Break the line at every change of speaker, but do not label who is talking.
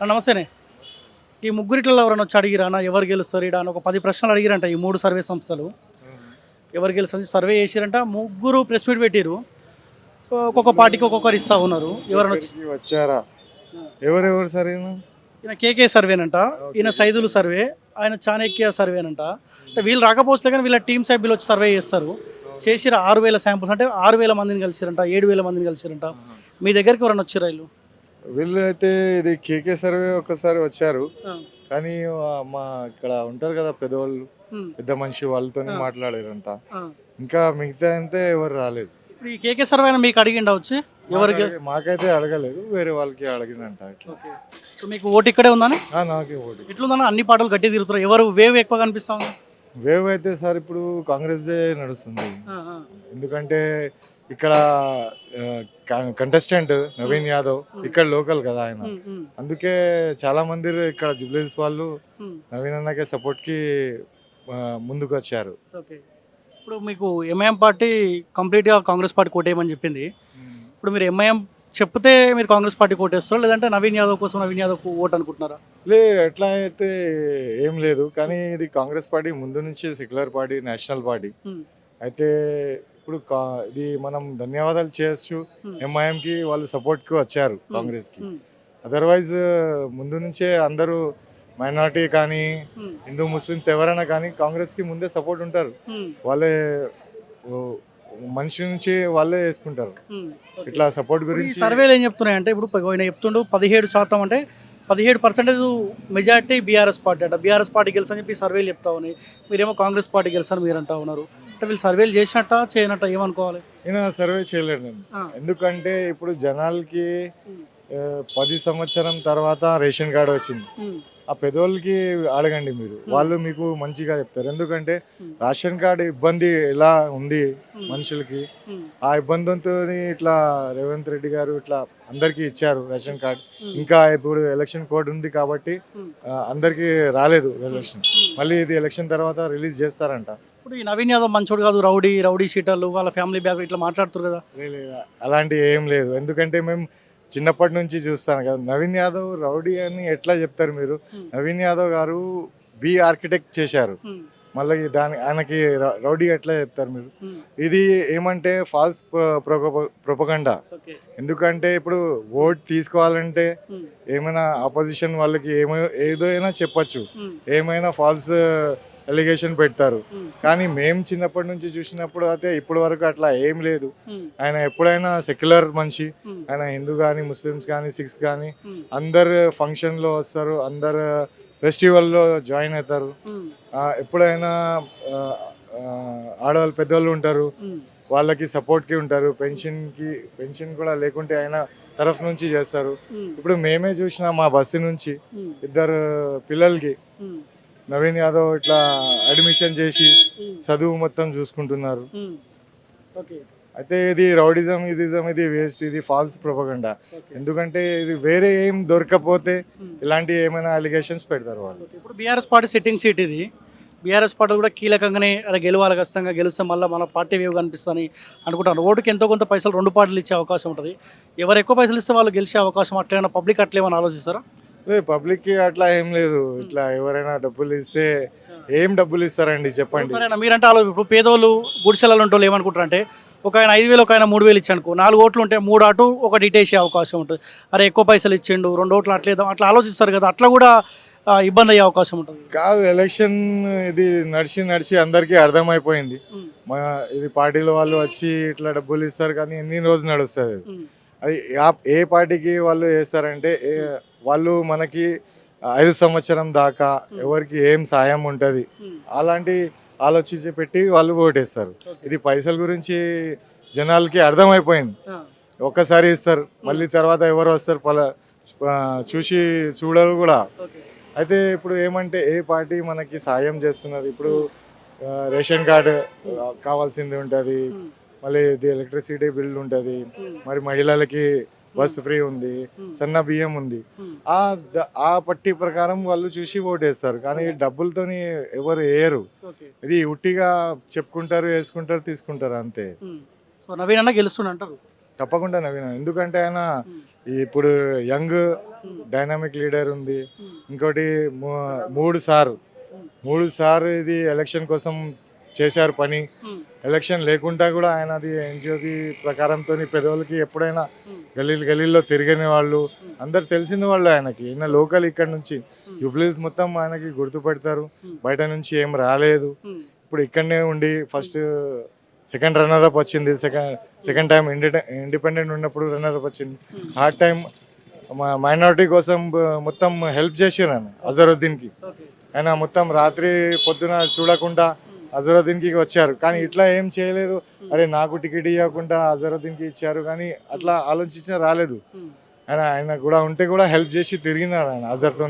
నమస్తేనే ఈ ముగ్గురిట్లో ఎవరైనా వచ్చి అడిగిరా అన్న ఎవరు గెలుస్తారు ఈడ అని ఒక పది ప్రశ్నలు అడిగిరంట ఈ మూడు సర్వే సంస్థలు. ఎవరు గెలుస్తారు సర్వే చేసిరంట ముగ్గురు ప్రెస్ మీట్ పెట్టిరు ఒక్కొక్క పార్టీకి ఒక్కొక్కరు ఇస్తా ఉన్నారు. ఎవరైనా వచ్చి
ఇక్కడికి వచ్చారా? ఎవరెవరు సరేనా
ఈయన కేకే సర్వేనంట ఈయన సైదులు సర్వే ఆయన చాణక్య సర్వేనంట. అంటే వీళ్ళు రాకపోతే కానీ వీళ్ళ టీం సభ్యులు వచ్చి సర్వే చేస్తారు. చేసిర ఆరు వేల శాంపుల్స్ అంటే ఆరు వేల మందిని కలిసిరంట ఏడు వేల మందిని కలిసిరంట మీ దగ్గరికి ఎవరైనా వచ్చిరా వీళ్ళు?
వీళ్ళు అయితే ఇది కేకే సర్వే ఒకసారి వచ్చారు. కానీ మా ఇక్కడ ఉంటారు కదా పెద్దవాళ్ళు పెద్ద మనిషి వాళ్ళతో
ఆ.
మాట్లాడారంట.
ఆ.
ఇంకా మిగతా అయితే ఎవరు రాలేదు.
ఇప్పుడు ఈ కేకే సర్వే మీకు అడిగిండ వచ్చి? ఎవరికి?
మాకు- మాకైతే అడగలేదు వేరే వాళ్ళకి అడిగిందంట
సో మీకు ఓటు ఇక్కడే ఉందని?
ఆ, నాకే ఓటు.
ఎట్లుందన్న అన్ని పాటలు గట్టి తిరుగుతారు ఎవరు వేవ్ ఎక్కువ కనిపిస్తా ఉంది?
వేవ్ అయితే సార్ ఇప్పుడు కాంగ్రెస్దే నడుస్తుంది. ఎందుకంటే ఇక్కడ కంటెస్టెంట్ నవీన్ యాదవ్ ఇక్కడ లోకల్ కదా ఆయన. అందుకే చాలా మంది ఇక్కడ జుబ్లీస్ వాళ్ళు నవీన్ అన్నకే సపోర్ట్కి ముందుకు వచ్చారు.
ఓకే ఇప్పుడు మీకు ఎంఐఎం పార్టీ కంప్లీట్గా కాంగ్రెస్ పార్టీ కోటేయమని చెప్పింది. ఇప్పుడు మీరు ఎంఐఎం చెప్తే మీరు కాంగ్రెస్ పార్టీ కోటేస్తారా లేదంటే నవీన్ యాదవ్ కోసం నవీన్ యాదవ్ ఓట్ అనుకుంటున్నారా?
లే ఎట్లా అయితే ఏం లేదు. కానీ ఇది కాంగ్రెస్ పార్టీ ముందు నుంచి secular party national party.
Hmm.
అయితే ఇప్పుడు ఇది మనం ధన్యవాదాలు చేయొచ్చు. ఎంఐఎం కి వాళ్ళు సపోర్ట్కి వచ్చారు
కాంగ్రెస్కి.
అదర్వైజ్ ముందు నుంచే అందరూ మైనారిటీ కానీ. హిందూ ముస్లిమ్స్ ఎవరైనా కానీ కాంగ్రెస్కి ముందే సపోర్ట్ ఉంటారు. వాళ్ళే మనిషి నుంచి వాళ్ళే వేసుకుంటారు. ఇట్లా సపోర్ట్ గురించి
సర్వేలు ఏం చెప్తున్నాయంటే ఇప్పుడు ఆయన చెప్తుండు పదిహేడు శాతం అంటే పదిహేడు పర్సెంటేజ్ మెజార్టీ బీఆర్ఎస్ పార్టీ అంట. బీఆర్ఎస్ పార్టీ గెలుసని చెప్పి సర్వేలు చెప్తా ఉన్నాయి. మీరేమో కాంగ్రెస్ పార్టీ గెలుసని మీరు అంటా ఉన్నారు. అంటే వీళ్ళు సర్వేలు చేసినట్ట చేయనట్ట ఏమనుకోవాలి?
ఈయన సర్వే చేయలేడు నేను. ఎందుకంటే ఇప్పుడు జనాలకి పది సంవత్సరం తర్వాత రేషన్ కార్డు వచ్చింది. ఆ పెదోళ్ళకి అడగండి మీరు. వాళ్ళు మీకు మంచిగా చెప్తారు. ఎందుకంటే
ఉమ్.
రేషన్ కార్డు ఇబ్బంది ఎలా ఉంది
ఉమ్.
మనుషులకి. ఆ ఇబ్బందితో ఇట్లా రేవంత్ రెడ్డి గారు ఇట్లా అందరికి ఇచ్చారు రేషన్ కార్డు. ఇంకా ఇప్పుడు ఎలక్షన్ కోడ్ ఉంది కాబట్టి అందరికి రాలేదు ఎలక్షన్ మళ్ళీ ఇది ఎలక్షన్ తర్వాత రిలీజ్ చేస్తారంట.
ఇప్పుడు ఈ నవీన్ యాదవ్ మంచోడు కాదు రౌడీ రౌడీ షీటర్లు వాళ్ళ ఫ్యామిలీ బ్యాగ్ ఇట్లా మాట్లాడుతారు కదా.
అలాంటి ఏం లేదు. ఎందుకంటే మేము చిన్నప్పటి నుంచి చూస్తాను కదా నవీన్ యాదవ్ రౌడీ అని ఎట్లా చెప్తారు మీరు. నవీన్ యాదవ్ గారు బి ఆర్కిటెక్ట్ చేశారు. మళ్ళీ దాని ఆయనకి రౌడీ ఎట్లా చెప్తారు మీరు. ఇది ఏమంటే ఫాల్స్ ప్రొపగండా ఎందుకంటే ఇప్పుడు ఓట్ తీసుకోవాలంటే. ఏమైనా ఆపోజిషన్ వాళ్ళకి ఏమో ఏదో అయినా చెప్పొచ్చు. ఏమైనా ఫాల్స్ ఎలిగేషన్ పెడతారు
ఉమ్.
కానీ మేము చిన్నప్పటి నుంచి చూసినప్పుడు అయితే ఇప్పటి వరకు అట్లా ఏం లేదు
ఉమ్.
ఆయన ఎప్పుడైనా సెక్యులర్ మనిషి
ఉమ్.
ఆయన హిందూ కానీ ముస్లిమ్స్ కానీ సిక్స్ కానీ. అందరు ఫంక్షన్లో వస్తారు అందరు ఫెస్టివల్లో జాయిన్ అవుతారు ఎప్పుడైనా ఆడవాళ్ళు పెద్దవాళ్ళు ఉంటారు. వాళ్ళకి సపోర్ట్కి ఉంటారు పెన్షన్కి పెన్షన్ కూడా లేకుంటే ఆయన తరఫు నుంచి చేస్తారు. ఇప్పుడు మేమే చూసిన మా బస్సు నుంచి. ఇద్దరు పిల్లలకి. నవీన్ యాదవ్ ఇట్లా అడ్మిషన్ చేసి. చదువు మొత్తం చూసుకుంటున్నారు. అయితే ఇది రౌడిజం ఇదిజం ఇది వేస్ట్ ఇది ఫాల్స్ ప్రొపగండా ఎందుకంటే ఇది వేరే ఏం దొరకపోతే. ఇలాంటి ఏమైనా అలిగేషన్స్ పెడతారు వాళ్ళు.
ఇప్పుడు బీఆర్ఎస్ పార్టీ సిట్టింగ్ సీట్ ఇది. బీఆర్ఎస్ పార్టీ కూడా కీలకంగానే అలా గెలవాలి ఖచ్చితంగా గెలిస్తే మళ్ళీ మన పార్టీ వేవ్ కనిపిస్తుందని అనుకుంటాను ఓటుకి ఎంతో కొంత పైసలు రెండు పార్టీలు ఇచ్చే అవకాశం ఉంటుంది. ఎవరు ఎక్కువ పైసలు ఇస్తే వాళ్ళు గెలిచే అవకాశం అట్లైనా పబ్లిక్ అట్లేమని ఆలోచిస్తారా?
లేదు పబ్లిక్ అట్లా ఏం లేదు. ఇట్లా ఎవరైనా డబ్బులు ఇస్తే ఏం డబ్బులు ఇస్తారండి చెప్పండి.
సరేనా మీరంటే ఆలో ఇప్పుడు పేదోళ్ళు గుడిసెలలో ఉంటే ఏమనుకుంటారు అంటే ఒక ఆయన ఐదు వేలు ఒక ఆయన మూడు వేలు ఇచ్చానుకో నాలుగు ఓట్లు ఉంటే మూడు అటు ఒకటి ఇటేసే అవకాశం ఉంటుంది. అరే ఎక్కువ పైసలు ఇచ్చిండు రెండు ఓట్లు అట్లేదాం? అట్లా ఆలోచిస్తారు కదా అట్లా కూడా ఇబ్బంది అయ్యే అవకాశం ఉంటుంది.
కాదు ఎలక్షన్ ఇది నడిచి నడిచి అందరికీ అర్థమైపోయింది. మా ఇది పార్టీల వాళ్ళు వచ్చి ఇట్లా డబ్బులు ఇస్తారు కానీ ఎన్ని రోజులు నడుస్తుంది? అది. ఏ పార్టీకి వాళ్ళు వేస్తారంటే ఏ- వాళ్ళు మనకి ఐదు సంవత్సరం దాకా ఎవరికి ఏం సాయం ఉంటుంది అలాంటి ఆలోచించి పెట్టి వాళ్ళు ఓటేస్తారు. ఇది పైసల గురించి జనాలకి అర్థమైపోయింది. ఒక్కసారి ఇస్తారు మళ్ళీ తర్వాత ఎవరు వస్తారు పల చూసి చూడరు కూడా. అయితే ఇప్పుడు ఏమంటే ఏ పార్టీ మనకి సాయం చేస్తున్నారు ఇప్పుడు రేషన్ కార్డు కావాల్సింది ఉంటుంది. మళ్ళీ ఇది ఎలక్ట్రిసిటీ బిల్ ఉంటుంది. మరి మహిళలకి బస్సు ఫ్రీ ఉంది సన్న బియ్యం ఉంది. ఆ ద- ఆ పట్టి ప్రకారం వాళ్ళు చూసి ఓటేస్తారు. కానీ డబ్బులతోని ఎవరు వేయరు ఇది ఉట్టిగా చెప్పుకుంటారు వేసుకుంటారు తీసుకుంటారు అంతే.
సో నవీన్ అన్న గెలుస్తుండ అంటారు.
తప్పకుండా నవీన ఎందుకంటే ఆయన ఇప్పుడు యంగ్ డైనామిక్ లీడర్ ఉంది. ఇంకోటి మూడు సార్. మూడు సార్ ఇది ఎలక్షన్ కోసం చేశారు పని. ఎలక్షన్ లేకుండా కూడా ఆయన అది ఎన్జిఓకి ప్రకారంతో పెద్దవాళ్ళకి ఎప్పుడైనా గలీలు గలీల్లో తిరిగిన వాళ్ళు అందరు తెలిసిన వాళ్ళు ఆయనకి. ఈయన లోకల్ ఇక్కడ నుంచి. జూబ్లీస్ మొత్తం ఆయనకి గుర్తుపెడతారు. బయట నుంచి ఏం రాలేదు. ఇప్పుడు ఇక్కడనే ఉండి ఫస్ట్ సెకండ్ రన్నర్ అప్ వచ్చింది. సెకండ్ సెకండ్ టైం ఇండిపెండెంట్ ఉన్నప్పుడు రన్నర్ అప్ వచ్చింది. థర్డ్ టైం మైనారిటీ కోసం మొత్తం హెల్ప్ చేసారు ఆయన అజరుద్దీన్కి. ఆయన మొత్తం రాత్రి పొద్దున చూడకుండా అజరుద్దీన్కి వచ్చారు. కానీ ఇట్లా ఏం చేయలేదు. అరే నాకు టికెట్ ఇవ్వకుండా అజరుద్దీన్కి ఇచ్చారు కానీ అట్లా ఆలోచించిన రాలేదు. ఆయన ఆయన కూడా ఉంటే కూడా హెల్ప్ చేసి తిరిగినాడు ఆయన అజర్తో